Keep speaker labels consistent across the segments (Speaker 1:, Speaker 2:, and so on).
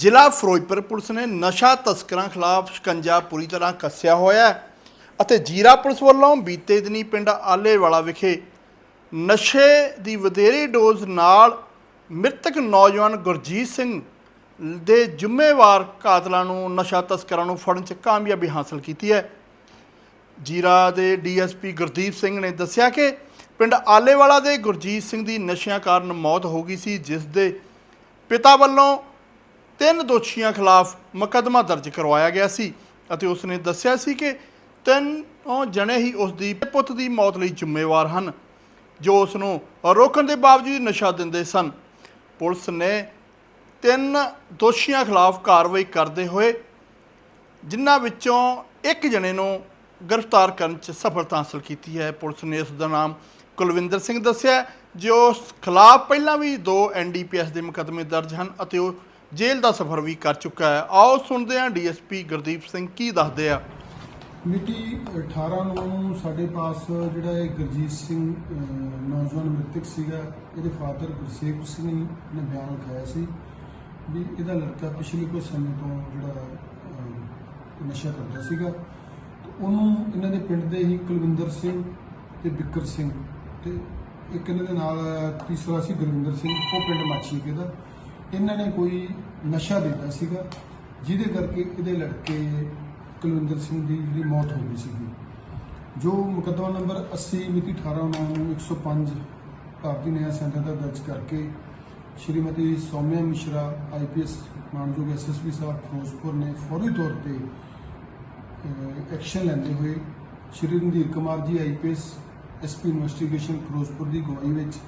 Speaker 1: ਜ਼ਿਲ੍ਹਾ ਫਿਰੋਜ਼ਪੁਰ ਪੁਲਿਸ ਨੇ ਨਸ਼ਾ ਤਸਕਰਾਂ ਖਿਲਾਫ ਸ਼ਿਕੰਜਾ ਪੂਰੀ ਤਰ੍ਹਾਂ ਕੱਸਿਆ ਹੋਇਆ ਹੈ ਅਤੇ ਜੀਰਾ ਪੁਲਿਸ ਵੱਲੋਂ ਬੀਤੇ ਦਿਨੀ ਪਿੰਡ ਆਲੇਵਾਲਾ ਵਿਖੇ ਨਸ਼ੇ ਦੀ ਵਧੇਰੇ ਡੋਜ਼ ਨਾਲ ਮ੍ਰਿਤਕ ਨੌਜਵਾਨ ਗੁਰਜੀਤ ਸਿੰਘ ਦੇ ਜ਼ਿੰਮੇਵਾਰ ਕਾਤਲਾਂ ਨੂੰ ਨਸ਼ਾ ਤਸਕਰਾਂ ਨੂੰ ਫੜਨ 'ਚ ਕਾਮਯਾਬੀ ਹਾਸਲ ਕੀਤੀ ਹੈ। ਜੀਰਾ ਦੇ ਡੀਐਸਪੀ ਗੁਰਦੀਪ ਸਿੰਘ ਨੇ ਦੱਸਿਆ ਕਿ ਪਿੰਡ ਆਲੇਵਾਲਾ ਦੇ ਗੁਰਜੀਤ ਸਿੰਘ ਦੀ ਨਸ਼ਿਆਂ ਕਾਰਨ ਮੌਤ ਹੋ ਗਈ ਸੀ, ਜਿਸ ਦੇ ਪਿਤਾ ਵੱਲੋਂ ਤਿੰਨ ਦੋਸ਼ੀਆਂ ਖਿਲਾਫ ਮੁਕੱਦਮਾ ਦਰਜ ਕਰਵਾਇਆ ਗਿਆ ਸੀ ਅਤੇ ਉਸ ਨੇ ਦੱਸਿਆ ਸੀ ਕਿ ਤਿੰਨ ਜਣੇ ਹੀ ਉਸ ਦੀ ਪੁੱਤ ਦੀ ਮੌਤ ਲਈ ਜ਼ਿੰਮੇਵਾਰ ਹਨ, ਜੋ ਉਸ ਨੂੰ ਰੋਕਣ ਦੇ ਬਾਵਜੂਦ ਨਸ਼ਾ ਦਿੰਦੇ ਸਨ। ਪੁਲਿਸ ਨੇ ਤਿੰਨ ਦੋਸ਼ੀਆਂ ਖਿਲਾਫ ਕਾਰਵਾਈ ਕਰਦੇ ਹੋਏ ਜਿਨ੍ਹਾਂ ਵਿੱਚੋਂ ਇੱਕ ਜਣੇ ਨੂੰ ਗ੍ਰਿਫਤਾਰ ਕਰਨ 'ਚ ਸਫਲਤਾ ਹਾਸਲ ਕੀਤੀ ਹੈ। ਪੁਲਿਸ ਨੇ ਉਸ ਦਾ ਨਾਮ ਕੁਲਵਿੰਦਰ ਸਿੰਘ ਦੱਸਿਆ, ਜੋ ਉਸ ਖਿਲਾਫ ਪਹਿਲਾਂ ਵੀ ਦੋ ਐਨਡੀਪੀਐਸ ਦੇ ਮੁਕੱਦਮੇ ਦਰਜ ਹਨ ਅਤੇ ਉਹ ਜੇਲ੍ਹ ਦਾ ਸਫ਼ਰ ਵੀ ਕਰ ਚੁੱਕਾ ਹੈ। ਆਓ ਸੁਣਦੇ ਹਾਂ ਡੀਐਸਪੀ ਗੁਰਦੀਪ ਸਿੰਘ ਕੀ ਦੱਸਦੇ ਆ।
Speaker 2: ਮਿਤੀ 18 ਨੂੰ ਸਾਡੇ ਪਾਸ ਜਿਹੜਾ ਇਹ ਗੁਰਜੀਤ ਸਿੰਘ ਨੌਜਵਾਨ ਮ੍ਰਿਤਕ ਸੀਗਾ। ਇਹਦੇ ਫਾਦਰ ਗੁਰਸੇਵ ਸਿੰਘ ਨੇ ਬਿਆਨ ਲਿਖਾਇਆ ਸੀ ਵੀ ਇਹਦਾ ਲੜਕਾ ਪਿਛਲੇ ਕੁਝ ਸਮੇਂ ਤੋਂ ਜਿਹੜਾ ਨਸ਼ਾ ਕਰਦਾ ਸੀਗਾ। ਤੇ ਉਹਨੂੰ ਇਹਨਾਂ ਦੇ ਪਿੰਡ ਦੇ ਹੀ ਕੁਲਵਿੰਦਰ ਸਿੰਘ ਤੇ ਬਿੱਕਰ ਸਿੰਘ ਤੇ ਇੱਕ ਇਹਨਾਂ ਦੇ ਨਾਲ ਤੀਸਰਾ ਸੀ ਗੁਰਵਿੰਦਰ ਸਿੰਘ, ਉਹ ਪਿੰਡ ਮਾਛੀਕੇ ਦਾ। ਇਹਨਾਂ ਨੇ ਕੋਈ ਨਸ਼ਾ ਦਿੱਤਾ ਸੀਗਾ, ਜਿਹਦੇ ਕਰਕੇ ਇਹਦੇ ਲੜਕੇ ਕੁਲਵਿੰਦਰ ਸਿੰਘ ਦੀ ਜਿਹੜੀ ਮੌਤ ਹੋ ਗਈ ਸੀਗੀ। ਜੋ ਮੁਕੱਦਮਾ ਨੰਬਰ 80 ਮਿਤੀ 18 ਨੂੰ 105 ਭਾਰਤੀ ਨਿਆਂ ਸੈਂਟਰ ਦਾ ਦਰਜ ਕਰਕੇ ਸ਼੍ਰੀਮਤੀ ਸੌਮਿਆ ਮਿਸ਼ਰਾ ਆਈਪੀਐਸ ਮਾਨਯੋਗ ਐਸਐਸਪੀ ਸਾਹਿਬ ਫਿਰੋਜ਼ਪੁਰ ਨੇ ਫੌਰੀ ਤੌਰ ਤੇ ਐਕਸ਼ਨ ਲੈਂਦੇ ਹੋਏ Shri Randhir Kumar ji IPS SP investigation Firozpur ਦੀ ਅਗਵਾਈ ਵਿੱਚ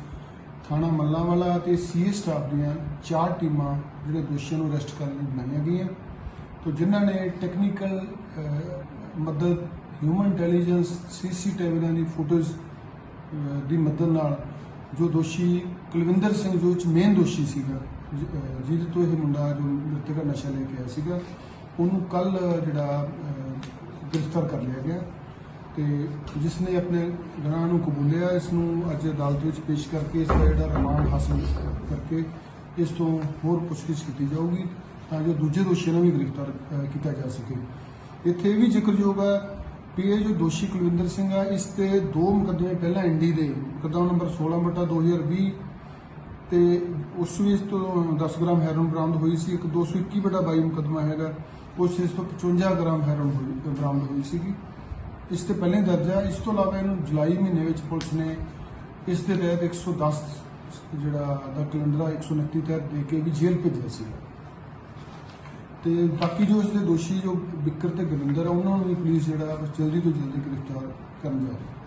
Speaker 2: ਥਾਣਾ ਮੱਲਾਂਵਾਲਾ ਅਤੇ ਸੀਏ ਸਟਾਫ ਦੀਆਂ ਚਾਰ ਟੀਮਾਂ ਜਿਹੜੇ ਦੋਸ਼ੀਆਂ ਨੂੰ ਅਰੈਸਟ ਕਰਨ ਲਈ ਬਣਾਈਆਂ ਗਈਆਂ। ਤੋ ਜਿਨ੍ਹਾਂ ਨੇ ਟੈਕਨੀਕਲ ਮਦਦ ਹਿਊਮਨ ਇੰਟੈਲੀਜੈਂਸ ਸੀਸੀਟੀਵੀ ਦੀ ਫੁਟੇਜ ਦੀ ਮਦਦ ਨਾਲ ਜੋ ਦੋਸ਼ੀ ਕੁਲਵਿੰਦਰ ਸਿੰਘ ਜੋ ਚ ਮੇਨ ਦੋਸ਼ੀ ਸੀਗਾ, ਜਿ- ਜਿਹਦੇ ਤੋਂ ਇਹ ਮੁੰਡਾ ਜੋ ਮ੍ਰਿਤਕ ਨਸ਼ਾ ਲੈ ਕੇ ਆਇਆ ਸੀਗਾ, ਉਹਨੂੰ ਕੱਲ ਜਿਹੜਾ ਗ੍ਰਿਫਤਾਰ ਕਰ ਲਿਆ ਗਿਆ। ਤੇ ਜਿਸ ਨੇ ਆਪਣੇ ਗੁਨਾਹ ਨੂੰ ਕਬੂਲਿਆ ਇਸ ਨੂੰ ਅੱਜ ਅਦਾਲਤ ਵਿੱਚ ਪੇਸ਼ ਕਰਕੇ ਇਸ ਦਾ ਜਿਹੜਾ ਰਿਮਾਂਡ ਹਾਸਲ ਕਰਕੇ ਇਸ ਤੋਂ ਹੋਰ ਪੁੱਛਗਿੱਛ ਕੀਤੀ ਜਾਊਗੀ ਤਾਂ ਜੋ ਦੂਜੇ ਦੋਸ਼ੀਆਂ ਨੂੰ ਵੀ ਗ੍ਰਿਫਤਾਰ ਕੀਤਾ ਜਾ ਸਕੇ। ਇੱਥੇ ਇਹ ਵੀ ਜ਼ਿਕਰਯੋਗ ਹੈ ਵੀ ਇਹ ਜੋ ਦੋਸ਼ੀ ਕੁਲਵਿੰਦਰ ਸਿੰਘ ਆ ਇਸ ਤੇ ਦੋ ਮੁਕੱਦਮੇ ਪਹਿਲਾਂ ਐਨਡੀ ਦੇ, ਮੁਕੱਦਮਾ ਨੰਬਰ 16 ਬਟਾ 2020 ਤੇ ਉਸ ਵਿੱਚ ਤੋਂ 10 ਗ੍ਰਾਮ ਹੈਰੋਨ ਬਰਾਮਦ ਹੋਈ ਸੀ। ਇੱਕ 221 ਬਟਾ 22 ਮੁਕੱਦਮਾ ਹੈਗਾ, ਉਸ ਇਸ ਤੋਂ 55 ਗ੍ਰਾਮ ਹੈਰੋਨ ਹੋਈ, ਬਰਾਮਦ ਹੋਈ ਸੀਗੀ। ਇਸ ਤੇ ਪਹਿਲੇ ਦਰਜਾ ਇਸ ਤੋਂ ਇਲਾਵਾ ਇਹਨੂੰ ਜੁਲਾਈ ਮਹੀਨੇ ਵਿੱਚ ਪੁਲਿਸ ਨੇ ਇਸ ਦੇ ਤਹਿਤ 110 ਜਿਹੜਾ ਦਾ ਕੈਲੰਡਰ ਆ 129 ਤਹਿਤ ਦੇ ਕੇ ਵੀ ਜੇਲ੍ਹ ਭੇਜਿਆ ਸੀ। ਤੇ ਬਾਕੀ ਜੋ ਇਸ ਦੇ ਦੋਸ਼ੀ ਜੋ ਬਿੱਕਰ ਤੇ ਗੁਰਿੰਦਰ ਆ, ਉਹਨਾਂ ਨੂੰ ਵੀ ਪੁਲਿਸ ਜਿਹੜਾ ਜਲਦੀ ਤੋਂ ਜਲਦੀ ਗ੍ਰਿਫਤਾਰ ਕਰਨ ਜਾ ਰਹੀ ਹੈ।